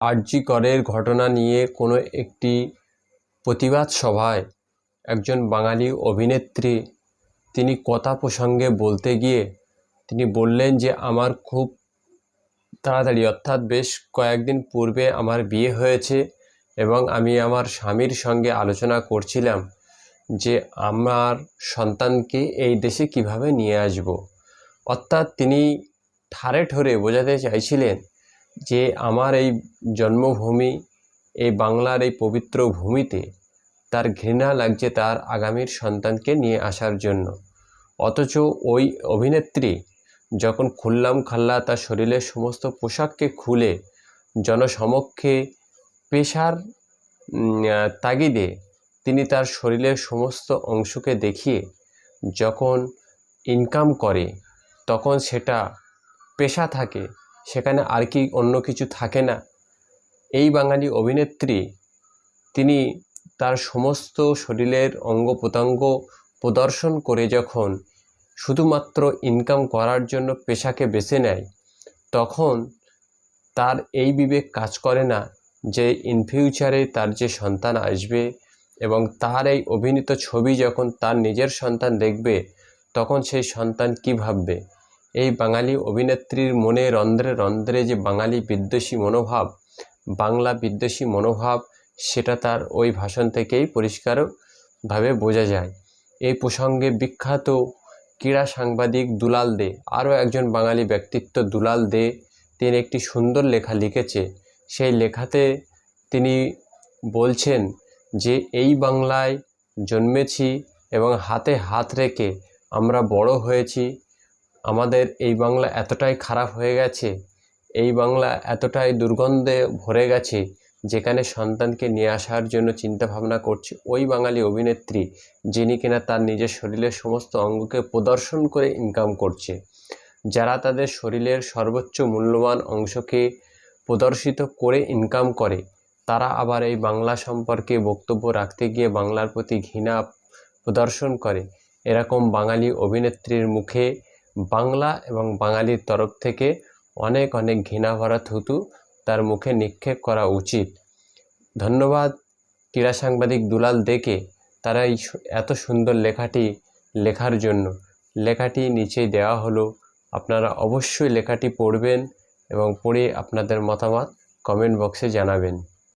আরজি করের ঘটনা নিয়ে কোনো একটি প্রতিবাদ সভায় একজন বাঙালি অভিনেত্রী তিনি কথা প্রসঙ্গে বলতে গিয়ে তিনি বললেন যে, আমার খুব তাড়াতাড়ি, অর্থাৎ বেশ কয়েকদিন পূর্বে আমার বিয়ে হয়েছে এবং আমি আমার স্বামীর সঙ্গে আলোচনা করছিলাম যে, আমার সন্তানকে এই দেশে কীভাবে নিয়ে আসব। অর্থাৎ তিনি ঠারে ঠোরে বোঝাতে চাইছিলেন যে আমার এই জন্মভূমি, এই বাংলার এই পবিত্র ভূমিতে তার ঘৃণা লাগছে তার আগামীর সন্তানকে নিয়ে আসার জন্য। অথচ ওই অভিনেত্রী যখন খুললাম খাল্লা, তার শরীরের সমস্ত পোশাককে খুলে জনসমক্ষে পেশার তাগিদে তিনি তার শরীরের সমস্ত অংশকে দেখিয়ে যখন ইনকাম করে, তখন সেটা পেশা থাকে সেখানে আর কি অন্য কিছু থাকে না। এই বাঙালি অভিনেত্রী, তিনি তার সমস্ত শরীরের অঙ্গ প্রত্যঙ্গ প্রদর্শন করে যখন শুধুমাত্র ইনকাম করার জন্য পেশাকে বেছে নেয়, তখন তার এই বিবেক কাজ করে না যে ইন ফিউচারে তার যে সন্তান আসবে এবং তার এই অভিনীত ছবি যখন তার নিজের সন্তান দেখবে, তখন সেই সন্তান কী ভাববে? এই বাঙালি অভিনেত্রীর মনে রন্ধ্রে রন্ধ্রে যে বাঙালি বিদ্বেষী মনোভাব, বাংলা বিদ্বেষী মনোভাব, সেটা তার ওই ভাষণ থেকেই পরিষ্কারভাবে বোঝা যায়। এই প্রসঙ্গে বিখ্যাত ক্রীড়া সাংবাদিক দুলাল দে, আরও একজন বাঙালি ব্যক্তিত্ব দুলাল দে, তিনি একটি সুন্দর লেখা লিখেছে। সেই লেখাতে তিনি বলছেন যে, এই বাংলায় জন্মেছি এবং হাতে হাত রেখে আমরা বড় হয়েছি আমাদের এই বাংলা এতটাই খারাপ হয়ে গেছে, এই বাংলা এতটাই দুর্গন্ধে ভরে গেছে, যেখানে সন্তানকে নিয়ে আসার জন্য চিন্তা ভাবনা করছে ওই বাঙালি অভিনেত্রী, যিনি কিনা তার নিজের শরীরের সমস্ত অঙ্গকে প্রদর্শন করে ইনকাম করছে। যারা তাদের শরীরের সর্বোচ্চ মূল্যবান অংশকে প্রদর্শিত করে ইনকাম করে, তারা আবার এই বাংলা সম্পর্কে বক্তব্য রাখতে গিয়ে বাংলার প্রতি ঘৃণা প্রদর্শন করে। এরকম বাঙালি অভিনেত্রীর মুখে বাংলা এবং বাঙালির তরফ থেকে অনেক অনেক ঘৃণা ভরা থুতু তার মুখে নিক্ষেপ করা উচিত। ধন্যবাদ, ক্রীড়া সাংবাদিক দুলাল দেকে তারা এই এত সুন্দর লেখাটি লেখার জন্য। লেখাটি নিচে দেওয়া হলো। আপনারা অবশ্যই লেখাটি পড়বেন এবং পড়ে আপনাদের মতামত কমেন্ট বক্সে জানাবেন।